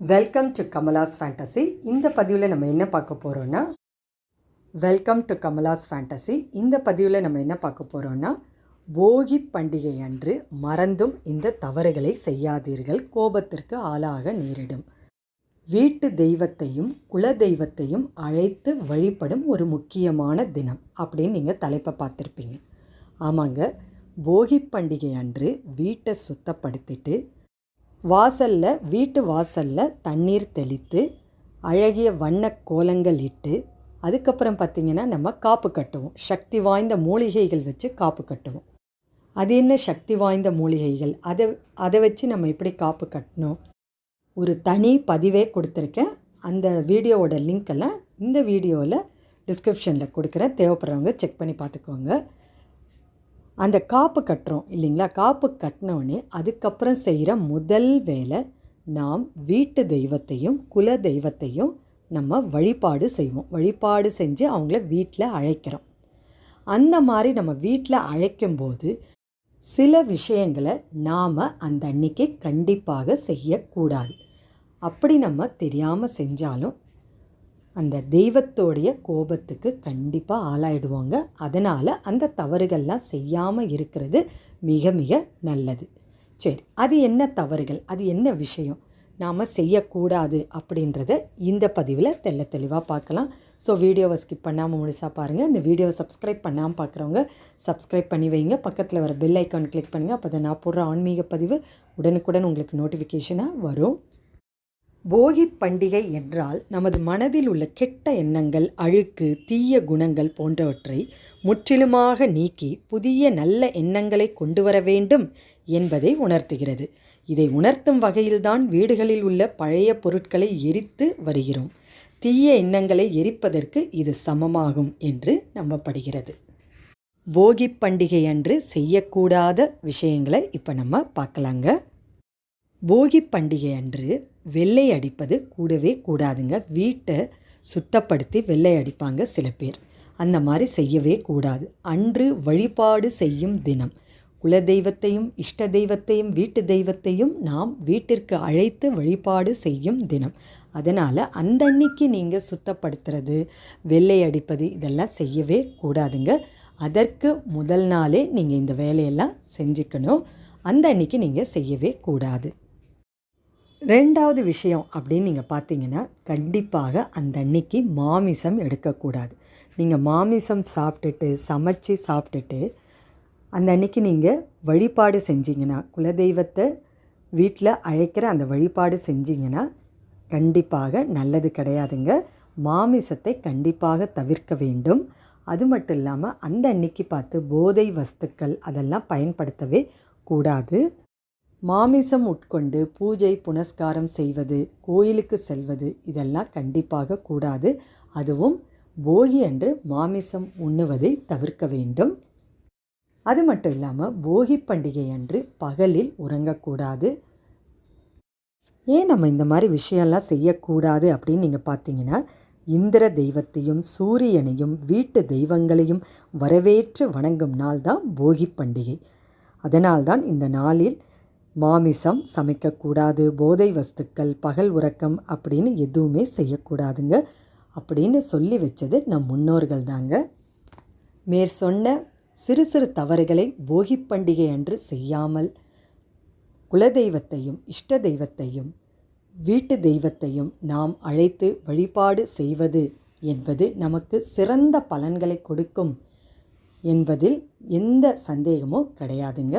Welcome to Kamala's fantasy இந்த பதிவில் நம்ம என்ன பார்க்க போகிறோன்னா வெல்கம் டு கமலாஸ் ஃபேண்டசி இந்த பதிவில் நம்ம என்ன பார்க்க போகிறோன்னா போகி பண்டிகை அன்று மறந்தும் இந்த தவறுகளை செய்யாதீர்கள். கோபத்திற்கு ஆளாக நேரிடும். வீட்டு தெய்வத்தையும் குல தெய்வத்தையும் அழைத்து வழிபடும் ஒரு முக்கியமான தினம் அப்படின்னு நீங்கள் தலைப்பை பார்த்துருப்பீங்க. ஆமாங்க. போகி பண்டிகை அன்று வீட்டை சுத்தப்படுத்திட்டு வாசலில் வீட்டு வாசலில் தண்ணீர் தெளித்து அழகிய வண்ண கோலங்கள் இட்டு அதுக்கப்புறம் பார்த்திங்கன்னா நம்ம காப்பு கட்டுவோம். சக்தி வாய்ந்த மூலிகைகள் வச்சு காப்பு கட்டுவோம். அது என்ன சக்தி வாய்ந்த மூலிகைகள்? அதை அதை வச்சு நம்ம எப்படி காப்பு கட்டணும்? ஒரு தனி பதிவே கொடுத்துருக்கேன். அந்த வீடியோவோட லிங்க்கெல்லாம் இந்த வீடியோவில் டிஸ்கிரிப்ஷனில் கொடுக்குறேன். தேவைப்படுறவங்க செக் பண்ணி பார்த்துக்கோங்க. அந்த காப்பு கட்டுறோம் இல்லைங்களா? காப்பு கட்டினோடனே அதுக்கப்புறம் செய்கிற முதல் வேலை நாம் வீட்டு தெய்வத்தையும் குல தெய்வத்தையும் நம்ம வழிபாடு செய்வோம். வழிபாடு செஞ்சு அவங்கள வீட்டில் அழைக்கிறோம். அந்த மாதிரி நம்ம வீட்டில் அழைக்கும்போது சில விஷயங்களை நாம் அந்த அன்னைக்கு கண்டிப்பாக செய்யக்கூடாது. அப்படி நம்ம தெரியாமல் செஞ்சாலும் அந்த தெய்வத்தோடைய கோபத்துக்கு கண்டிப்பாக ஆளாயிடுவாங்க. அதனால் அந்த தவறுகள்லாம் செய்யாமல் இருக்கிறது மிக மிக நல்லது. சரி அது என்ன தவறுகள்? அது என்ன விஷயம்? நாம் செய்யக்கூடாது அப்படின்றத இந்த பதிவில் தெல்ல தெளிவாக பார்க்கலாம். ஸோ வீடியோவை ஸ்கிப் பண்ணாமல் முழுசாக பாருங்கள் இந்த வீடியோவை சப்ஸ்கிரைப் பண்ணாமல் பார்க்குறவங்க சப்ஸ்கிரைப் பண்ணி வைங்க. பக்கத்தில் வர பெல் ஐக்கான் கிளிக் பண்ணுங்கள் அப்போ தான் நான் போடுற ஆன்மீக பதிவு உடனுக்குடன் உங்களுக்கு நோட்டிஃபிகேஷனாக வரும். போகி பண்டிகை என்றால் நமது மனதில் உள்ள கெட்ட எண்ணங்கள் அழுக்கு தீய குணங்கள் போன்றவற்றை முற்றிலுமாக நீக்கி புதிய நல்ல எண்ணங்களை கொண்டு வர வேண்டும் என்பதை உணர்த்துகிறது. இதை உணர்த்தும் வகையில்தான் வீடுகளில் உள்ள பழைய பொருட்களை எரித்து வருகிறோம். தீய எண்ணங்களை எரிப்பதற்கு இது சமமாகும் என்று நம்பப்படுகிறது. போகி பண்டிகை அன்று செய்யக்கூடாத விஷயங்களை இப்போ நம்ம பார்க்கலாங்க. போகி பண்டிகை அன்று வெள்ளை அடிப்பது கூடவே கூடாதுங்க. வீட்டை சுத்தப்படுத்தி வெள்ளை அடிப்பாங்க சில பேர். அந்த மாதிரி செய்யவே கூடாது. அன்று வழிபாடு செய்யும் தினம். குல தெய்வத்தையும் இஷ்ட தெய்வத்தையும் வீட்டு தெய்வத்தையும் நாம் வீட்டிற்கு அழைத்து வழிபாடு செய்யும் தினம். அதனால் அந்த அன்னைக்கு நீங்கள் சுத்தப்படுத்துறது வெள்ளை அடிப்பது இதெல்லாம் செய்யவே கூடாதுங்க. அதற்கு முதல் நாளே நீங்கள் இந்த வேலையெல்லாம் செஞ்சுக்கணும். அந்த அன்னைக்கு நீங்கள் செய்யவே கூடாது. ரெண்டாவது விஷயம் அப்படின்னு நீங்கள் பார்த்தீங்கன்னா கண்டிப்பாக அந்த அன்னைக்கு மாமிசம் எடுக்கக்கூடாது. நீங்கள் மாமிசம் சாப்பிட்டுட்டு சமைச்சு சாப்பிட்டுட்டு அந்த அன்னைக்கு நீங்கள் வழிபாடு செஞ்சீங்கன்னா குலதெய்வத்தை வீட்டில் அழைக்கிற அந்த வழிபாடு செஞ்சிங்கன்னா கண்டிப்பாக நல்லது கிடையாதுங்க. மாமிசத்தை கண்டிப்பாக தவிர்க்க வேண்டும். அது மட்டும் இல்லாமல் அந்த அன்னைக்கு பார்த்து போதை வஸ்துக்கள் அதெல்லாம் பயன்படுத்தவே கூடாது. மாமிசம் உட்கொண்டு பூஜை புனஸ்காரம் செய்வது கோயிலுக்கு செல்வது இதெல்லாம் கண்டிப்பாக கூடாது. அதுவும் போகி அன்று மாமிசம் உண்ணுவதை தவிர்க்க வேண்டும். அது மட்டும் இல்லாமல் போகி பண்டிகை அன்று பகலில் உறங்கக்கூடாது. ஏன் நம்ம இந்த மாதிரி விஷயம்லாம் செய்யக்கூடாது அப்படின்னு நீங்கள் பார்த்தீங்கன்னா இந்திர தெய்வத்தையும் சூரியனையும் வீட்டு தெய்வங்களையும் வரவேற்று வணங்கும் நாள் தான் போகி பண்டிகை. அதனால்தான் இந்த நாளில் மாமிசம் சமைக்கக்கூடாது போதை வஸ்துக்கள் பகல் உறக்கம் அப்படின்னு எதுவுமே செய்யக்கூடாதுங்க. அப்படின்னு சொல்லி வச்சது நம் முன்னோர்கள் தாங்க. மேற் சொன்ன சிறு சிறு தவறுகளை போகி பண்டிகை அன்று செய்யாமல் குலதெய்வத்தையும் இஷ்ட தெய்வத்தையும் வீட்டு தெய்வத்தையும் நாம் அழைத்து வழிபாடு செய்வது என்பது நமக்கு சிறந்த பலன்களை கொடுக்கும் என்பதில் எந்த சந்தேகமும் கிடையாதுங்க.